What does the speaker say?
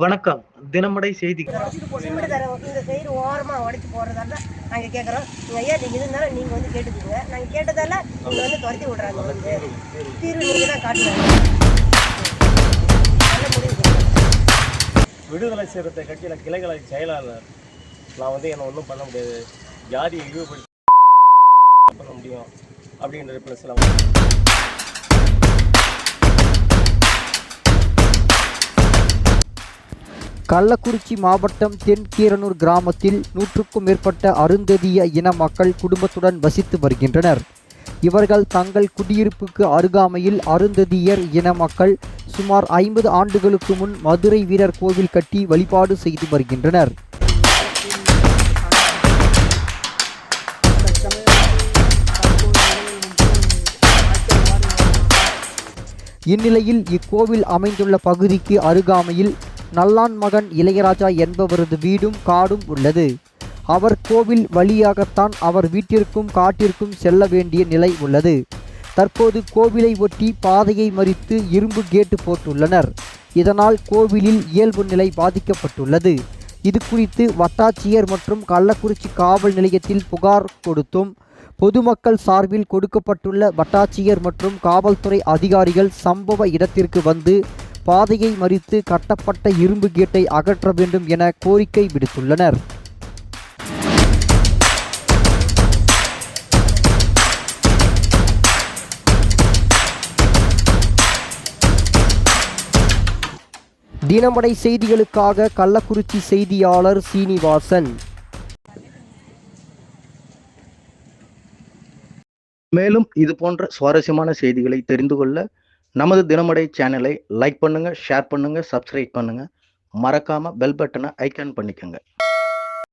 வணக்கம். தினமடை செய்தி. சிமெண்ட் தர இந்த சைடு ஓரமாக உடைச்சு போடுறதால நாங்கள் கேட்குறோம் நீங்கள் ஐயா நீங்கள் இருந்தாலும் நீங்கள் வந்து கேட்டுக்குங்க. நாங்கள் கேட்டதால இங்கே வந்து துரத்தி விட்றாங்க வந்து தீர்வு நீங்கள் தான் காட்டுறாங்க. விடுதலை சிறுத்தை கட்சியில் கிளைகளை செயலாளர். நான் வந்து என்னை ஒன்றும் பண்ண முடியாது. ஜாதியை இழிவுபடுத்தி பண்ண முடியும். அப்படின்ற ப்ளஸில் கள்ளக்குறிச்சி மாவட்டம் தென்கீரனூர் கிராமத்தில் நூற்றுக்கும் மேற்பட்ட அருந்ததிய இன மக்கள் குடும்பத்துடன் வசித்து வருகின்றனர். இவர்கள் தங்கள் குடியிருப்புக்கு அருகாமையில் அருந்ததியர் இன மக்கள் சுமார் ஐம்பது ஆண்டுகளுக்கு முன் மதுரை வீரர் கோவில் கட்டி வழிபாடு செய்து வருகின்றனர். இந்நிலையில் இக்கோவில் அமைந்துள்ள பகுதிக்கு அருகாமையில் நல்லான் மகன் இளையராஜா என்பவரது வீடும் காடும் உள்ளது. அவர் கோவில் வழியாகத்தான் அவர் வீட்டிற்கும் காட்டிற்கும் செல்ல வேண்டிய நிலை உள்ளது. தற்போது கோவிலை ஒட்டி பாதையை மறித்து இரும்பு கேட்டு போட்டுள்ளனர். இதனால் கோவிலில் இயல்பு நிலை பாதிக்கப்பட்டுள்ளது. இது குறித்து வட்டாட்சியர் மற்றும் கள்ளக்குறிச்சி காவல் நிலையத்தில் புகார் கொடுத்தும் பொதுமக்கள் சார்பில் கொடுக்கப்பட்டுள்ள வட்டாட்சியர் மற்றும் காவல்துறை அதிகாரிகள் சம்பவ இடத்திற்கு வந்து பாதையை மறித்து கட்டப்பட்ட இரும்பு கேட்டை அகற்ற வேண்டும் என கோரிக்கை விடுத்துள்ளனர். தினமடை செய்திகளுக்காக கள்ளக்குறிச்சி செய்தியாளர் சீனிவாசன். மேலும் இது போன்ற சுவாரஸ்யமான செய்திகளை தெரிந்து கொள்ள நமது தினமடை சேனலை லைக் பண்ணுங்கள் ஷேர் பண்ணுங்கள் சப்ஸ்கிரைப் பண்ணுங்கள் மறக்காமல் பெல் பட்டனை ஐக்கான் பண்ணிக்கோங்க.